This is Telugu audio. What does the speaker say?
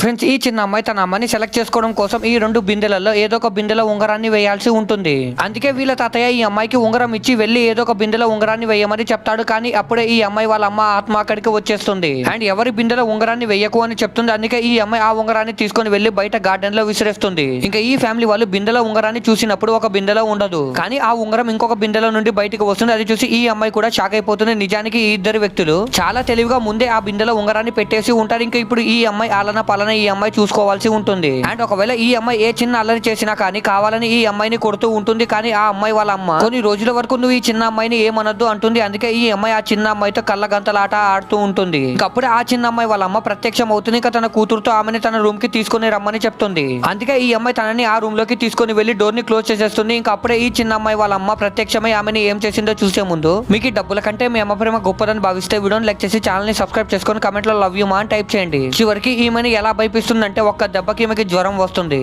ఫ్రెండ్స్ ఈ చిన్న అమ్మాయి తన అమ్మని సెలెక్ట్ చేసుకోవడం కోసం ఈ రెండు బిందెలలో ఏదో ఒక బిందెలో ఉంగరాన్ని వేయాల్సి ఉంటుంది. అందుకే వీళ్ళ తాతయ్య ఈ అమ్మాయికి ఉంగరం ఇచ్చి వెళ్ళి ఏదో ఒక బిందెలో ఉంగరాన్ని వేయమని చెప్తాడు. కానీ అప్పుడే ఈ అమ్మాయి వాళ్ళ అమ్మ ఆత్మ అక్కడికి వచ్చేస్తుంది. అండ్ ఎవరి బిందెలో ఉంగరాన్ని వేయకు అని చెప్తుంది అందుకే ఈ అమ్మాయి ఆ ఉంగరాన్ని తీసుకొని వెళ్ళి బయట గార్డెన్లో విసిరేస్తుంది. ఇంకా ఈ ఫ్యామిలీ వాళ్ళు బిందెలో ఉంగరాన్ని చూసినప్పుడు ఒక బిందెలో ఉండదు. కానీ ఆ ఉంగరం ఇంకొక బిందెలో నుండి బయటకు వస్తుంది. అది చూసి ఈ అమ్మాయి కూడా షాక్ అయిపోతుంది. నిజానికి ఈ ఇద్దరు వ్యక్తులు చాలా తెలివిగా ముందే ఆ బిందెలో ఉంగరాన్ని పెట్టేసి ఉంటారు. ఇంకా ఇప్పుడు ఈ అమ్మాయి ఆలన పాలన ఈ అమ్మాయి చూసుకోవాల్సి ఉంటుంది. అండ్ ఒకవేళ ఈ అమ్మాయి ఏ చిన్న అల్లరి చేసినా కానీ కావాలని ఈ అమ్మాయిని కొడుతూ ఉంటుంది కానీ ఆ అమ్మాయి వాళ్ళ అమ్మ కొన్ని రోజుల వరకు నువ్వు ఈ చిన్న అమ్మాయిని ఏమనొద్దు అంటుంది. అందుకే ఈ అమ్మాయి ఆ చిన్న అమ్మాయితో కళ్ళ గంతలాట ఆడుతూ ఉంటుంది. ఇంకా ఆ చిన్న అమ్మాయి వాళ్ళ అమ్మ ప్రత్యక్షం అవుతుంది. ఇంకా తన కూతురుతో ఆమెని తన రూమ్కి తీసుకొని రమ్మని చెప్తుంది. అందుకే ఈ అమ్మాయి తనని ఆ రూమ్లోకి తీసుకొని వెళ్ళి డోర్ని క్లోజ్ చేసేస్తుంది. ఇంకా అప్పుడే ఈ చిన్న అమ్మాయి వాళ్ళ అమ్మ ప్రత్యక్షమై ఆమెని ఏం చేసిందో చూసే ముందు మీకు ఈ డబ్బుల కంటే మీ అమ్మ ప్రేమ గొప్పదని భావిస్తే వీడియోని లైక్ చేసి ఛానల్ని సబ్స్క్రైబ్ చేసుకొని కమెంట్లో లవ్ యూ మా అని టైప్ చేయండి. చివరికి ఈమెని ఎలా భయపిస్తుందంటే ఒక్క దెబ్బకి ఈమెకి జ్వరం వస్తుంది.